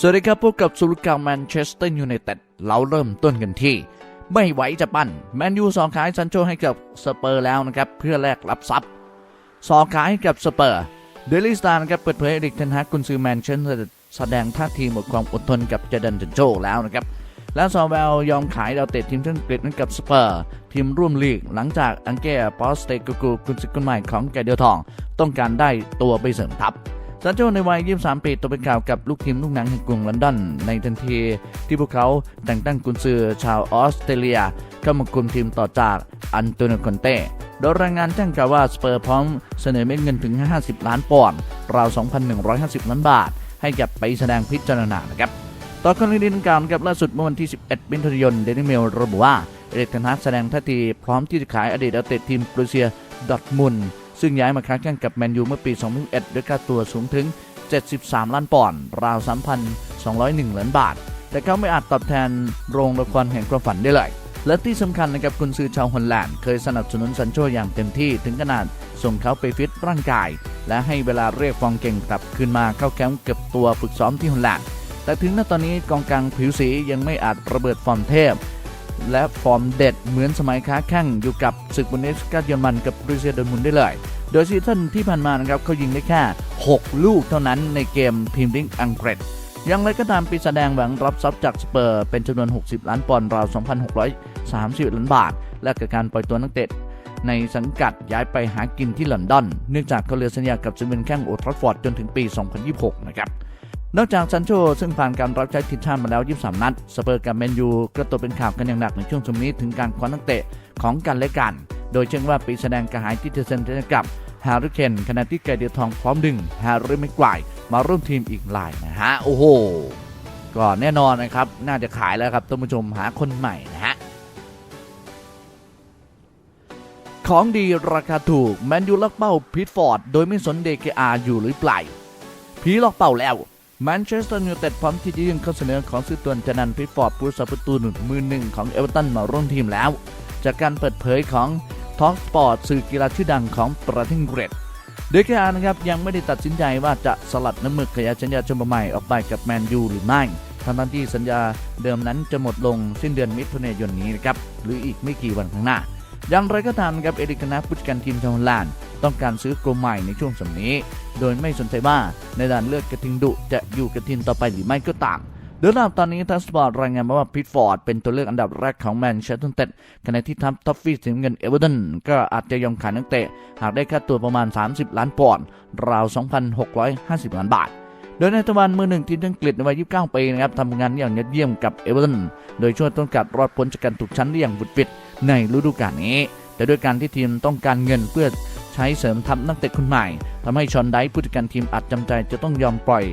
สวัสดีครับพบกับสุรกาแมนเชสเตอร์ยูไนเต็ดเราเริ่มต้นกันที่ ไม่ไหวจะปั้นแมนยูสองขายซันโชให้กับสเปอร์แล้วนะครับ เพื่อแลกรับทรัพย์สองขายให้กับสเปอร์เดลิสตาร์นะครับเปิดเผยอดีตเทนฮากกุนซือแมนเชสเตอร์แสดงท่าทีหมดความอดทนกับเจดันซันโชแล้วนะครับ และซอแวลยอมขายดาวเตะทีมชาติอังกฤษให้กับสเปอร์ ทีมร่วมลีกหลังจากอังเกปอสเตกูกูกุนซือคนใหม่ของแกเดียวทอง ต้องการได้ตัวไปเสริมทัพ ซานโชในวัย 23 ปีตกเป็นข่าวกับลูกทีมลูกหนังแห่งกรุงลอนดอน ในทันทีที่พวกเขาแต่งตั้งกุนซือชาวออสเตรเลีย เข้ามาคุมทีมต่อจากอันโตนิโคอนเต้ โดยรายงานแจ้งกล่าวว่าสเปอร์พร้อมเสนอเม็ดเงินถึง 50 ล้านปอนด์ราว 2,150 ล้านบาท ให้กับไปแสดงพิจารณานะครับต่อกรณีดังกล่าวนะครับล่าสุดเมื่อวันที่ 11 มิถุนายนเดนิเมลระบุว่าเอริกเทนฮากแสดงท่าทีพร้อมที่จะขายอดีตนักเตะทีมบรูเซียดอทมุนด์ ซึ่งย้ายมาค้าแข่งกับแมนยูเมื่อปี 2001ด้วยค่าตัวสูงถึง 73 ล้านปอนด์ราว 3,201ล้านบาท แต่เขาไม่อาจตอบแทนโรงละครแห่งความฝันได้เลย และที่สำคัญนะครับกุนซือชาวฮอลแลนด์เคยสนับสนุนซันโชอย่างเต็มที่ถึงขนาดส่งเขาไปฟิตร่างกาย และให้เวลาเรียกฟองเก่งกลับคืนมาเข้าแคมป์เก็บตัวฝึกซ้อมที่ฮอลแลนด์แต่ถึงณตอนนี้กองกลางผิวสียังไม่อาจระเบิดฟอร์มเทพ และฟอร์มเด็ดเหมือนสมัยค้าแข่งอยู่กับศึกบุนเดสกาเยอรมันกับบรูเซียดอร์ทมุนได้เลย โดยซีซั่นที่ผ่านมานะครับเขายิงได้แค่ 6 ลูกเท่านั้นในเกมพรีเมียร์ลีกอังกฤษอย่างไรก็ตามปีแสดงหวังรับทรัพย์จากสเปอร์เป็นจำนวน 60 ล้านปอนด์ราว 2,630 ล้านบาท และกับการปล่อยตัวนักเตะในสังกัดย้ายไปหากินที่ลอนดอน เนื่องจากเขาเลือสัญญากับซิมเบนแข้งโอทรัฟฟอร์ดจนถึงปี 2026 นะครับ นอกจากซันโชซึ่งผ่านการรับใช้ทีมชาติมาแล้ว 23 นัด สเปอร์กับแมนยูก็ตกเป็นข่าวกันอย่างหนักในช่วงสมนี้ถึงการคว้านักเตะของกันและกัน โดยเชื่อว่าปีแสดงกระหายที่จะเซนจอกับฮาริเคนขณะที่ไกเดียทองพร้อมดึงฮาริไม่กวายมาร่วมทีมอีกหลายนะฮะ โอ้โหก็แน่นอนนะครับ น่าจะขายแล้วครับท่านผู้ชมหาคนใหม่นะฮะของดีราคาถูกแมนยูล็อกเป้าพิทฟอร์ด โดยไม่สนเดกอาอยู่หรือเปล่าผีล็อกเป้าแล้ว แมนเชสเตอร์ยูไนเต็ดพร้อมที่จะยื่นข้อเสนอของซื้อตัวจานันพิฟอร์ดผู้สับประตูหนุนมือหนึ่งของเอเวอร์ตันมาร่วมทีมแล้ว จากการเปิดเผยของท็อ k สปอร์ตสื่อกีฬาชื่อดังของประเทศอังกฤษเดกอานะครับยังไม่ได้ตัดสินใจว่าจะสลัดน้ำมึกขยายสัญญาชมใหม่ออกไปกับแมนยูหรือไม่ทั้งที่สัญญาเดิมนั้นจะหมดลงสิ้นเดือนมิถุนายนนี้นะครับหรืออีกไม่กี่วันข้างหน้าอย่างไรก็ตามนะครับเอริกนาผู้จัดการทีมชาวฮอลแลนด์ ต้องการซื้อกลุ่มใหม่ในช่วงสมนี้ โดยไม่สนใจว่าในด่านเลือกกระทิงดุจะอยู่กับทีมต่อไปหรือไม่ก็ตามโดยรอบตอนนี้ทัสปอร์ตรายงานมาว่าพิทฟอร์ดเป็นตัวเลือกอันดับแรกของแมนเชสเตอร์ยูไนเต็ดขณะที่ทัพท็อฟฟี่สีเงินเอเวอร์ตันก็อาจจะยอมขายนักเตะ หากได้ค่าตัวประมาณ 30 ล้านปอนด์ราว 2,650 ล้านบาท โดยในตะวันมือหนึ่งทีมอังกฤษในวัย 29 ปีนะครับทำงานอย่างยอดเยี่ยมกับเอเวอร์ตันโดยช่วยต้นกัดรอดพ้นจากการตกชั้นได้อย่างบุดวิดในฤดูกาลนี้ แต่ด้วยการที่ทีมต้องการเงินเพื่อ ใช้เสริมทัพนักเตะคนใหม่ทำให้ชอนไดผู้จัดการทีมอาจจำใจจะต้องยอมปล่อย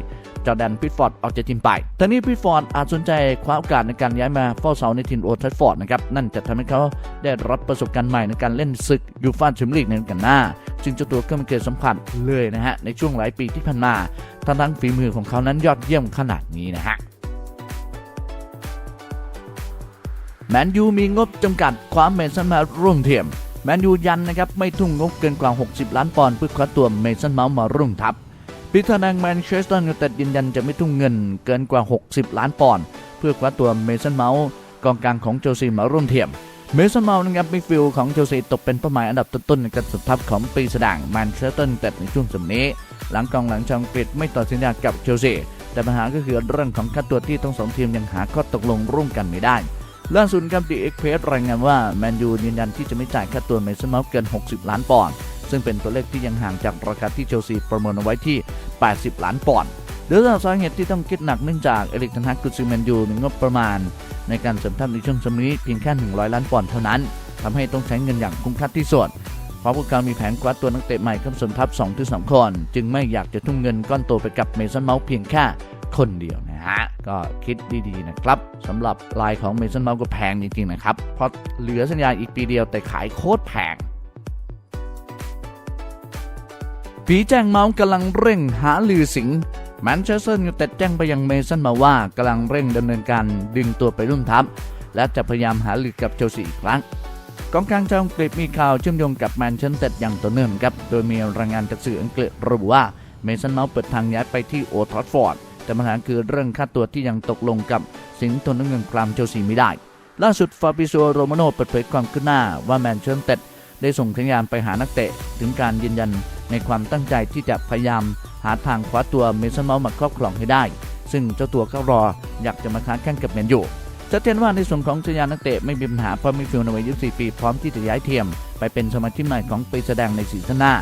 จอแดนพิทฟอร์ดออกจากทีมไปทั้งนี้พิทฟอร์ดอาจสนใจคว้าโอกาสในการย้ายมาเฝ้าเสาในทีมโอทัฟฟอร์ดนะครับ นั่นจะทำให้เขาได้รับประสบการณ์ใหม่ในการเล่นศึกยูฟ่าแชมเปี้ยนลีกในกันหน้า จึงเจ้าตัวก็ไม่เคยสัมผัสเลยนะฮะ ในช่วงหลายปีที่ผ่านมาทั้งทั้งฝีมือของเขานั้นยอดเยี่ยมขนาดนี้นะฮะแมนยูมีงบจำกัดความเมนสันมาร่วมเทียม แมนยูยันนะครับไม่ทุ่งงบเกินกว่า 60 ล้านปอนด์เพื่อคว้าตัวเมสันเมาส์มาร่วมทัพปีธนังแมนเชสเตอร์ยูไนเต็ดยืนยันจะไม่ทุ่งเงินเกินกว่า 60 ล้านปอนด์เพื่อคว้าตัวเมสันเมาส์กองกลางของเชลซีมาร่วมเทียม เมสันเมาส์นะครับมิดฟิลของเชลซีตกเป็นเป้าหมายอันดับต้นๆในการสุดทัพของปีแสดงแมนเชสเตอร์ยูไนเต็ดในช่วงสมนี้ หลังกองหลังชาวอังกฤษไม่ต่อสัญญากับเชลซีแต่ปัญหาก็คือเรื่องของค่าตัวที่ทั้งสองทีมยังหาข้อตกลงร่วมกันไม่ได้ ล่าสุดครับดีเอ็กเพสรายงานว่าแมนยูยืนยันที่จะไม่จ่ายค่าตัวเมสันเมาส์เกิน 60 ล้านปอนด์ซึ่งเป็นตัวเลขที่ยังห่างจากราคาที่เชลซีประเมินเอาไว้ที่ 80 ล้านปอนด์โดยสาเหตุที่ต้องคิดหนักเนื่องจากเอริกเทนฮักกุซือแมนยูมีงบประมาณ ในการเสริมทัพในช่วงสมัยนี้เพียงแค่ 100 ล้านปอนด์เท่านั้นทำให้ต้องใช้เงินอย่างคุ้มค่าที่สุดเพราะพวกเขามีแผนคว้าตัวนักเตะใหม่เข้าเสริมทัพ2ถึง3คนจึงไม่อยากจะทุ่มเงินก้อนโตไปกับเมสันเมาส์เพียงแค่คนเดียวนะฮะ ก็คิดดีๆนะครับสำหรับลายของเมสันเมาส์ก็แพงจริงๆนะครับ เพราะเหลือสัญญาอีกปีเดียวแต่ขายโคตรแพงผีแจ้งเมาส์กำลังเร่งหาลือสิงแมนเชสเตอร์ยูไนเต็ดแจ้งไปยังเมสันมาว่ากำลังเร่งดำเนินการดึงตัวไปร่วมทัพ และจะพยายามหาลือกับเชลซีอีกครั้งกองกลางชาวอังกฤษมีข่าวเชื่อมโยงกับแมนเชสเตอร์อย่างต่อเนื่องครับ โดยมีรายงานจากสื่ออังกฤษระบุว่าเมสันเมาส์เปิดทางย้ายไปที่โอทอรัฟฟอร์ด แต่ปัญหาคือเรื่องค่าตัวที่ยังตกลงกับสิงห์ตนเงินกรามเชลซีไม่ได้ ล่าสุดฟาบิโซโรมาโนเปิดเผยความคืบหน้าว่าแมนเชสเตอร์ได้ส่งสัญญาณไปหานักเตะ ถึงการยืนยันในความตั้งใจที่จะพยายาม หาทางคว้าตัวเมสันเมาส์มาครอบครองให้ได้ ซึ่งเจ้าตัวก็รออยากจะมาค้าแข่งกับแมนยูชัดเจนว่าในส่วนของสัญญาณนักเตะไม่มีปัญหาเพราะมิฟิลในวัย 24 ปีพร้อมที่จะย้ายเทียม ไปเป็นสมาชิกใหม่ของปีแสดงในซีซั่นหน้า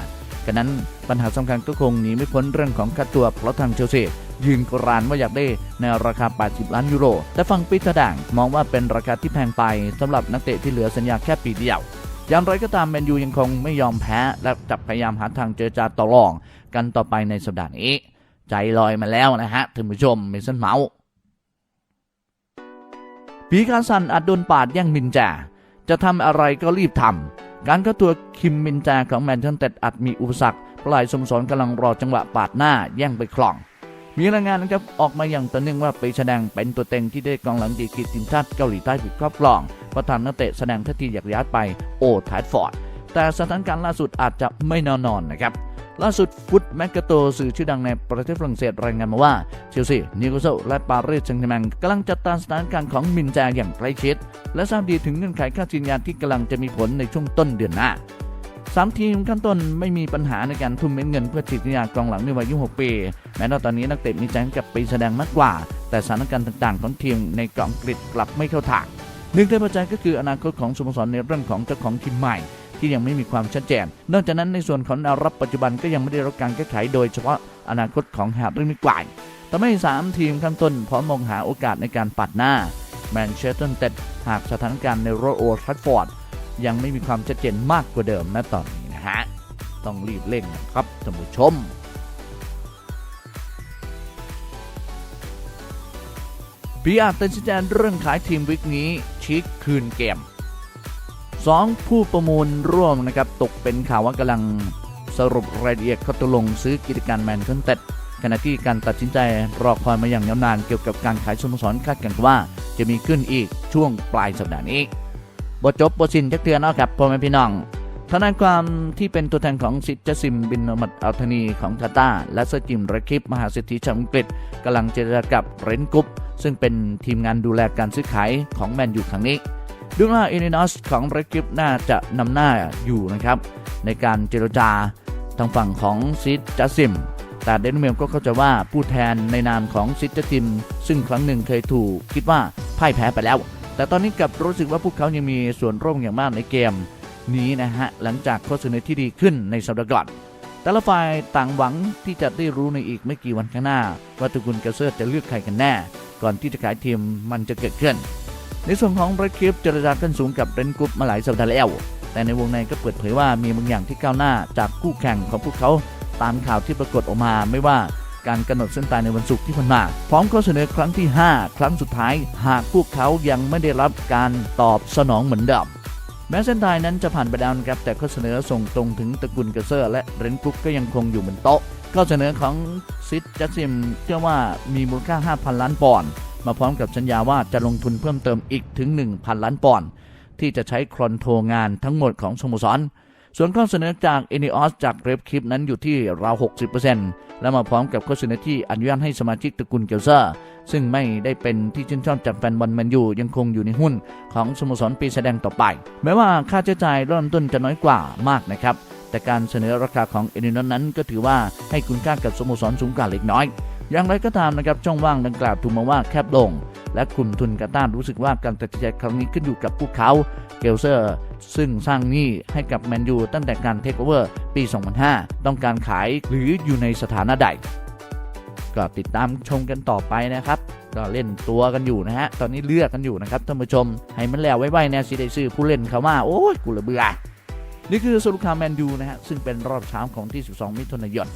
กันนั้นปัญหาสำคัญก็คงหนีไม่พ้นเรื่องของค่าตัวเพราะทางเชลซี ยืนกรานว่าอยากได้ในราคา 80 ล้านยูโร แต่ฝั่งปีแสดงมองว่าเป็นราคาที่แพงไปสำหรับนักเตะที่เหลือสัญญาแค่ปีเดียวอย่างไรก็ตามแมนยูยังคงไม่ยอมแพ้และจะพยายามหาทางเจรจาต่อรองกันต่อไปในสัปดาห์นี้ ใจลอยมาแล้วนะฮะท่านผู้ชมเมสันเมาส์ปีกาซันอาจโดนปาดแย่งมินจาจะทำอะไรก็รีบทำการเข้าตัวคิมมินจาของแมนเชสเตอร์อาจมีอุปสรรคปลายสมสรกำลังรอจังหวะปาดหน้าแย่งไปคลอง มีรายงานนะครับออกมาอย่างต่อเนื่องว่าไปแสดงเป็นตัวเต็งที่ได้กองหลังดีกรีทีมชาติเกาหลีใต้ผิดครอบครองเพระทางนักเตะแสดงท่าทีอยากย้ายไปโอทาร์ดฟอร์ด แต่สถานการณ์ล่าสุดอาจจะไม่แน่นอนนะครับล่าสุดฟุตแมกกาโตสื่อชื่อดังในประเทศฝรั่งเศสรายงานมาว่าเชลซีนิโคลเซลและปารีสแซงต์แมงกำลังจัดตามสถานการณ์ของมินแจอย่างใกล้ชิด และทราบดีถึงเงื่อนไขค่าสินยาที่กำลังจะมีผลในช่วงต้นเดือนหน้า สามทีมขั้นต้นไม่มีปัญหาในการทุ่มเม็ดเงินเพื่อติดสัญญากองหลังในวัย 26 ปี แม้ว่าตอนนี้นักเตะมีใจกับไปแสดงมากกว่า แต่สถานการณ์ต่างๆ ของทีมในกองกฤษกลับไม่เข้าทางหนึ่งในปัจจัยก็คืออนาคตของสโมสรในเรื่องของเจ้าของทีมใหม่ ที่ยังไม่มีความชัดเจน นอกจากนั้นในส่วนของแนวรับปัจจุบันก็ยังไม่ได้รับการแก้ไขโดยเฉพาะอนาคตของแฮร์รี่มิกวายทำให้สามทีมข้างต้นพร้อมมองหาโอกาสในการปัดหน้าแมนเชสเตอร์เต็ดหากสถานการณ์ในโรโอทรัฟฟอร์ด ยังไม่มีความชัดเจนมากกว่าเดิมณตอนนี้นะฮะ ต้องรีบเร่งนะครับท่านผู้ชมปีอาจตัดสินใจเรื่องขายทีมวิกนี้ชิคคืนเกมสองผู้ประมูลร่วมนะครับ ตกเป็นข่าวว่ากำลังสรุปรายละเอียดข้อตกลงซื้อกิจการแมนเชสเตอร์ขณะที่การตัดสินใจรอคอยมาอย่างยาวนานเกี่ยวกับการขายสโมสรคาดกันว่า จะมีขึ้นอีกช่วงปลายสัปดาห์นี้ บทจบบทสินจักเทือนเอาครับพ่อแม่พี่น้องทนายความที่เป็นตัวแทนของซิดจัสซิมบินอมัดอัลธานีของทาตาและเซจิมเรคิปมหาเศรษฐีชาวอังกฤษกำลังเจรจากับเรนกุปซึ่งเป็นทีมงานดูแลการซื้อขายของแมนยูครั้งนี้ดูว่าอินนอสของเรคิปน่าจะนำหน้าอยู่นะครับ ในการเจรจาทางฝั่งของซิดจัสซิม แต่เดนเมลก็เข้าใจว่าผู้แทนในนามของซิดจัสซิม ซึ่งครั้งหนึ่งเคยถูกคิดว่าพ่ายแพ้ไปแล้ว แต่ตอนนี้กลับรู้สึกว่าพวกเขายังมีส่วนร่วมอย่างมากในเกม นี้นะฮะหลังจากข้อเสนอที่ดีขึ้นในสัปดาห์ก่อนแต่ละฝ่ายต่างหวังที่จะได้รู้ในอีกไม่กี่วันข้างหน้า ว่าตระกูลเกเซอร์จะเลือกใครกันแน่ ก่อนที่จะขายทีมมันจะเกิดขึ้น ในส่วนของเรคลิปเจรจาขึ้นสูงกับเรนกรุ๊ปมาหลายสัปดาห์แล้ว แต่ในวงในก็เปิดเผยว่ามีบางอย่างที่ก้าวหน้าจากคู่แข่งของพวกเขาตามข่าวที่ปรากฏออกมาไม่ว่า การกำหนดเส้นตายในวันศุกร์ที่ผ่านมาพร้อมข้อเสนอครั้งที่ 5 ครั้งสุดท้าย หากพวกเขายังไม่ได้รับการตอบสนองเหมือนเดิมแม้เส้นตายนั้นจะผ่านไปแล้วนะครับแต่ข้อเสนอส่งตรงถึงตระกูลเกเซอร์ และเรนกรุ๊ปก็ยังคงอยู่บนโต๊ะข้อเสนอของซิดจัสซิมเชื่อว่ามีมูลค่า 5,000 ล้านปอนด์มาพร้อมกับสัญญาว่าจะลงทุนเพิ่มเติมอีกถึง 1,000 ล้านปอนด์ที่จะใช้ครอนโทรงงานทั้งหมดของสโมสร ส่วนข้อเสนอจากเอเนอสจากเรฟคลิปนั้นอยู่ที่ราว 60%และมาพร้อมกับข้อเสนอที่อนุญาตให้สมาชิกตระกูลเกลเซอร์ซึ่งไม่ได้เป็นที่ชื่นชอบจากแฟนบอลแมนยูยังคงอยู่ในหุ้นของสโมสรปีแสดงต่อไป แม้ว่าค่าใช้จ่ายเริ่มต้นจะน้อยกว่ามากนะครับ แต่การเสนอราคาของเอเนอสนั้นก็ถือว่าให้คุณค่ากับสโมสรสูงกว่าเล็กน้อย อย่างไรก็ตามนะครับช่องว่างดังกล่าวถูกมองว่าแคบลงและกลุ่มทุนกาตาร์รู้สึกว่าการตัดสินใจครั้งนี้ขึ้นอยู่กับพวกเขา เกลเซอร์ ซึ่งสร้างหนี้ให้กับแมนยูตั้งแต่การเทคโอเวอร์ปี 2005 ต้องการขายหรืออยู่ในสถานะใด ก็ติดตามชมกันต่อไปนะครับก็เล่นตัวกันอยู่นะฮะ ตอนนี้เลือกกันอยู่นะครับท่านผู้ชม ให้มันแล้วไว้ๆแน่สิได้ซื้อผู้เล่นเขามาโอ้ยกูละเบื่อ นี่คือสรุปข่าวแมนยูนะฮะ ซึ่งเป็นรอบเช้าของที่ 12 มิถุนายน